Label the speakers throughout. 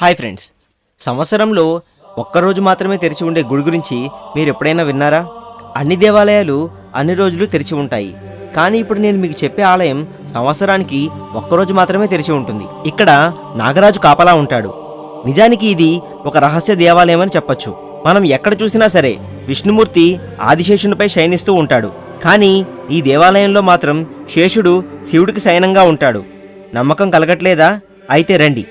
Speaker 1: Hi friends. సంవత్సరంలో ఒక్కరోజు మాత్రమే తెరిచి ఉండే గుడి గురించి మీరు ఎప్పుడైనా విన్నారా? అన్ని దేవాలయాలు అన్ని రోజులు తెరిచి ఉంటాయి. కానీ ఇప్పుడు నేను మీకు చెప్పే ఆలయం సంవత్సరానికి ఒక్కరోజు మాత్రమే తెరిచి ఉంటుంది. ఇక్కడ నాగరాజు కాపలా ఉంటాడు. నిజానికి ఇది ఒక రహస్య దేవాలయం అని చెప్పొచ్చు. మనం ఎక్కడ చూసినా సరే విష్ణుమూర్తి ఆదిశేషునిపై శయనిస్తూ ఉంటాడు. కానీ ఈ దేవాలయంలో మాత్రం శేషుడు శివుడికి శయనంగా ఉంటాడు. నమ్మకం కలగట్లేదా? అయితే రండి.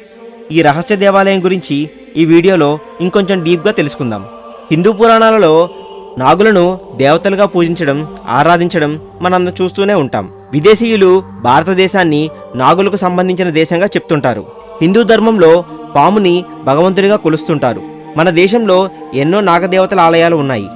Speaker 1: ఈ రహస్య దేవాలయం గురించి ఈ వీడియోలో ఇంకొంచెం డీప్గా తెలుసుకుందాం. హిందూ పురాణాలలో నాగులను దేవతలుగా పూజించడం ఆరాధించడం మనం చూస్తూనే ఉంటాం. విదేశీయులు భారతదేశాన్ని నాగులకు సంబంధించిన దేశంగా చెప్తుంటారు. హిందూ ధర్మంలో పాముని భగవంతుడిగా కొలుస్తుంటారు. మన దేశంలో ఎన్నో నాగదేవతల ఆలయాలు ఉన్నాయి.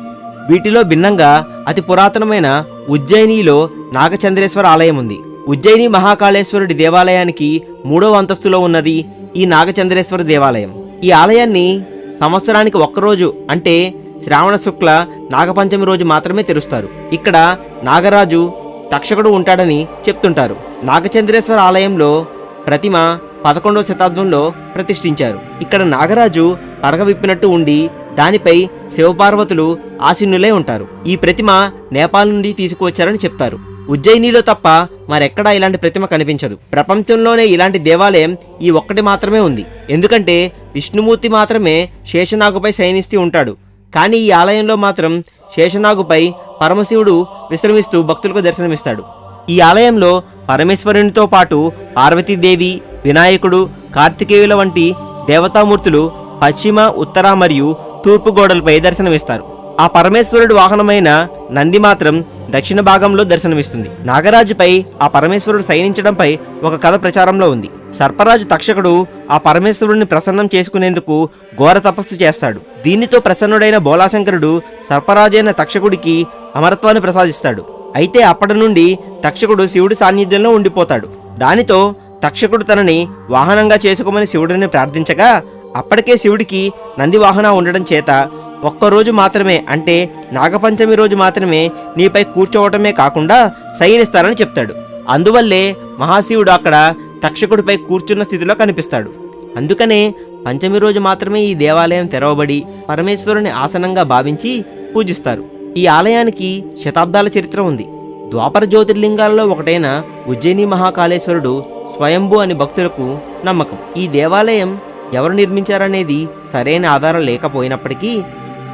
Speaker 1: వీటిలో భిన్నంగా అతి పురాతనమైన ఉజ్జయినిలో నాగచంద్రేశ్వర ఆలయం ఉంది. ఉజ్జయిని మహాకాళేశ్వరుడి దేవాలయానికి మూడవ అంతస్తులో ఉన్నది ఈ నాగచంద్రేశ్వర దేవాలయం. ఈ ఆలయాన్ని సంవత్సరానికి ఒక్కరోజు అంటే శ్రావణ శుక్ల నాగపంచమి రోజు మాత్రమే తెరుస్తారు. ఇక్కడ నాగరాజు తక్షకుడు ఉంటాడని చెప్తుంటారు. నాగచంద్రేశ్వర ఆలయంలో ప్రతిమ పదకొండవ శతాబ్దంలో ప్రతిష్ఠించారు. ఇక్కడ నాగరాజు పరగ విప్పినట్టు ఉండి దానిపై శివపార్వతులు ఆసీనులై ఉంటారు. ఈ ప్రతిమ నేపాల్ నుండి తీసుకువచ్చారని చెప్తారు. ఉజ్జయినిలో తప్ప మరెక్కడా ఇలాంటి ప్రతిమ కనిపించదు. ప్రపంచంలోనే ఇలాంటి దేవాలయం ఈ ఒక్కటి మాత్రమే ఉంది. ఎందుకంటే విష్ణుమూర్తి మాత్రమే శేషనాగుపై శయనిస్తూ ఉంటాడు. కానీ ఈ ఆలయంలో మాత్రం శేషనాగుపై పరమశివుడు విశ్రమిస్తూ భక్తులకు దర్శనమిస్తాడు. ఈ ఆలయంలో పరమేశ్వరునితో పాటు పార్వతీదేవి వినాయకుడు కార్తికేయుల వంటి దేవతామూర్తులు పశ్చిమ ఉత్తర మరియు తూర్పు గోడలపై దర్శనమిస్తారు. ఆ పరమేశ్వరుడు వాహనమైన నంది మాత్రం దక్షిణ భాగంలో దర్శనమిస్తుంది. నాగరాజుపై ఆ పరమేశ్వరుడు శయనించడంపై ఒక కథ ప్రచారంలో ఉంది. సర్పరాజు తక్షకుడు ఆ పరమేశ్వరుడిని ప్రసన్నం చేసుకునేందుకు ఘోర తపస్సు చేస్తాడు. దీనితో ప్రసన్నుడైన బోలాశంకరుడు సర్పరాజైన తక్షకుడికి అమరత్వాన్ని ప్రసాదిస్తాడు. అయితే అప్పటి నుండి తక్షకుడు శివుడి సాన్నిధ్యంలో ఉండిపోతాడు. దానితో తక్షకుడు తనని వాహనంగా చేసుకోమని శివుడిని ప్రార్థించగా అప్పటికే శివుడికి నంది వాహన ఉండడం చేత ఒక్కరోజు మాత్రమే అంటే నాగపంచమి రోజు మాత్రమే నీపై కూర్చోవటమే కాకుండా శయనిస్తానని చెప్తాడు. అందువల్లే మహాశివుడు అక్కడ తక్షకుడిపై కూర్చున్న స్థితిలో కనిపిస్తాడు. అందుకనే పంచమి రోజు మాత్రమే ఈ దేవాలయం తెరవబడి పరమేశ్వరుని ఆసనంగా భావించి పూజిస్తారు. ఈ ఆలయానికి శతాబ్దాల చరిత్ర ఉంది. ద్వాపర జ్యోతిర్లింగాలలో ఒకటైన ఉజ్జయిని మహాకాళేశ్వరుడు స్వయంభు అని భక్తులకు నమ్మకం. ఈ దేవాలయం ఎవరు నిర్మించారనేది సరైన ఆధారం లేకపోయినప్పటికీ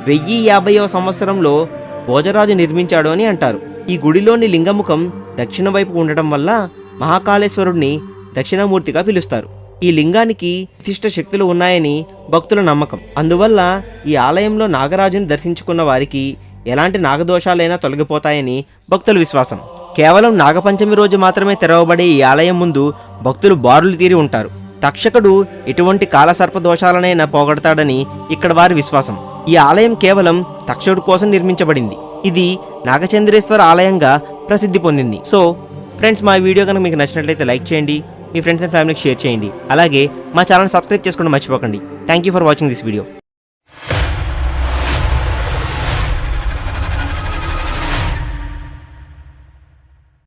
Speaker 1: వెయ్యి యాభైవ సంవత్సరంలో భోజరాజు నిర్మించాడు అని అంటారు. ఈ గుడిలోని లింగముఖం దక్షిణ వైపు ఉండటం వల్ల మహాకాళేశ్వరుడిని దక్షిణమూర్తిగా పిలుస్తారు. ఈ లింగానికి విశిష్ట శక్తులు ఉన్నాయని భక్తుల నమ్మకం. అందువల్ల ఈ ఆలయంలో నాగరాజుని దర్శించుకున్న వారికి ఎలాంటి నాగదోషాలైనా తొలగిపోతాయని భక్తుల విశ్వాసం. కేవలం నాగపంచమి రోజు మాత్రమే తెరవబడే ఈ ఆలయం ముందు భక్తులు బారులు తీరి ఉంటారు. తక్షకుడు ఎటువంటి కాలసర్ప దోషాలనైనా పోగొడతాడని ఇక్కడ వారి విశ్వాసం. ఈ ఆలయం కేవలం తక్షకుడు కోసం నిర్మించబడింది. ఇది నాగచంద్రేశ్వర ఆలయంగా ప్రసిద్ధి పొందింది. సో ఫ్రెండ్స్ మా వీడియో కనుక మీకు నచ్చినట్లయితే లైక్ చేయండి మీ ఫ్రెండ్స్ అండ్ ఫ్యామిలీకి షేర్ చేయండి. అలాగే మా ఛానల్ సబ్స్క్రైబ్ చేసుకోవడం మర్చిపోకండి. Thank you for watching this video